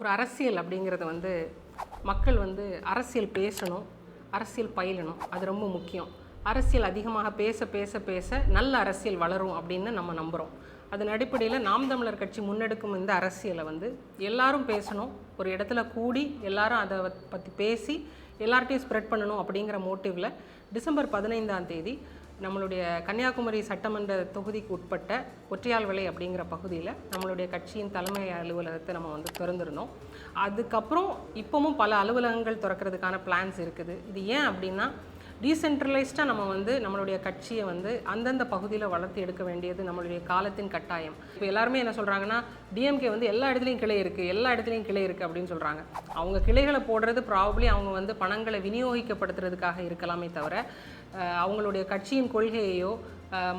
ஒரு அரசியல் அப்படிங்கிறது வந்து மக்கள் வந்து அரசியல் பேசணும் அரசியல் பயிலணும். அது ரொம்ப முக்கியம். அரசியல் அதிகமாக பேச பேச பேச நல்ல அரசியல் வளரும் அப்படின்னு நம்ம நம்புகிறோம் அதன் அடிப்படையில் நாம் தமிழர் கட்சி முன்னெடுக்கும் இந்த அரசியலை வந்து எல்லாரும் பேசணும். ஒரு இடத்துல கூடி எல்லாரும் அதை பற்றி பேசி எல்லார்ட்டையும் ஸ்ப்ரெட் பண்ணணும் அப்படிங்கிற மோட்டிவில் டிசம்பர் பதினைந்தாம் தேதி நம்மளுடைய கன்னியாகுமரி சட்டமன்ற தொகுதிக்கு உட்பட்ட ஒற்றையால்விளை அப்படிங்கிற பகுதியில் நம்மளுடைய கட்சியின் தலைமை அலுவலகத்தை நம்ம வந்து திறந்துருந்தோம். அதுக்கப்புறம் இப்போவும் பல அலுவலகங்கள் திறக்கிறதுக்கான பிளான்ஸ் இருக்குது. இது ஏன் அப்படின்னா டீசென்ட்ரலைஸ்டாக நம்ம வந்து நம்மளுடைய கட்சியை வந்து அந்தந்த பகுதியில் வளர்த்து எடுக்க வேண்டியது நம்மளுடைய காலத்தின் கட்டாயம். இப்போ எல்லாருமே என்ன சொல்கிறாங்கன்னா டிஎம்கே வந்து எல்லா இடத்துலையும் கிளை இருக்குது எல்லா இடத்துலையும் கிளை இருக்குது அப்படின்னு சொல்கிறாங்க அவங்க கிளைகளை போடுறது ப்ராபப்ளி அவங்க வந்து பணங்களை விநியோகிக்கப்படுத்துறதுக்காக இருக்கலாமே தவிர அவங்களுடைய கட்சியின் கொள்கையையோ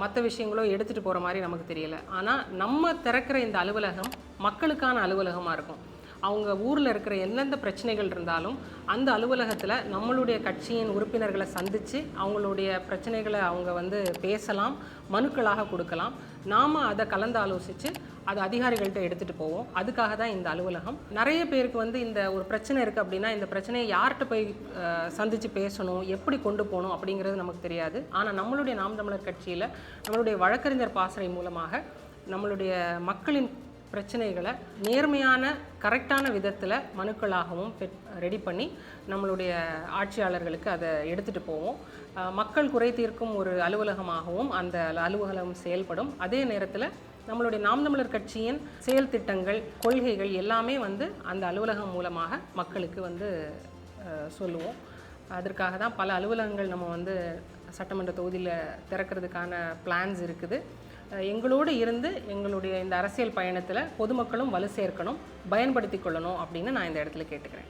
மற்ற விஷயங்களோ எடுத்துகிட்டு போகிற மாதிரி நமக்கு தெரியல. ஆனால் நம்ம திறக்கிற இந்த அலுவலகம் மக்களுக்கான அலுவலகமாக இருக்கும். அவங்க ஊரில் இருக்கிற எந்தெந்த பிரச்சனைகள் இருந்தாலும் அந்த அலுவலகத்தில் நம்மளுடைய கட்சியின் உறுப்பினர்களை சந்தித்து அவங்களுடைய பிரச்சனைகளை அவங்க வந்து பேசலாம் மனுக்களாக கொடுக்கலாம். நாம் அதை கலந்து ஆலோசித்து அதை அதிகாரிகள்கிட்ட எடுத்துகிட்டு போவோம். அதுக்காக தான் இந்த அலுவலகம். நிறைய பேருக்கு வந்து இந்த ஒரு பிரச்சனை இருக்குது அப்படின்னா இந்த பிரச்சனையை யார்கிட்ட போய் சந்தித்து பேசணும் எப்படி கொண்டு போகணும் அப்படிங்கிறது நமக்கு தெரியாது. ஆனால் நம்மளுடைய நாம் தமிழர் கட்சியில் நம்மளுடைய வழக்கறிஞர் பாசறை மூலமாக நம்மளுடைய மக்களின் பிரச்சனைகளை நேர்மையான கரெக்டான விதத்தில் மனுக்களாகவும் ரெடி பண்ணி நம்மளுடைய ஆட்சியாளர்களுக்கு அதை எடுத்துகிட்டு போவோம். மக்கள் குறை தீர்க்கும் ஒரு அலுவலகமாகவும் அந்த அலுவலகம் செயல்படும். அதே நேரத்தில் நம்மளுடைய நாம் தமிழர் கட்சியின் செயல் திட்டங்கள் கொள்கைகள் எல்லாமே வந்து அந்த அலுவலகம் மூலமாக மக்களுக்கு வந்து சொல்லுவோம். அதற்காக தான் பல அலுவலகங்கள் நம்ம வந்து சட்டமன்ற தொகுதியில் திறக்கிறதுக்கான பிளான்ஸ் இருக்குது. எங்களோடு இருந்து எங்களுடைய இந்த அரசியல் பயணத்தில் பொதுமக்களும் வலு சேர்க்கணும் பயன்படுத்தி கொள்ளணும் அப்படின்னு நான் இந்த இடத்துல கேட்டுக்கிறேன்.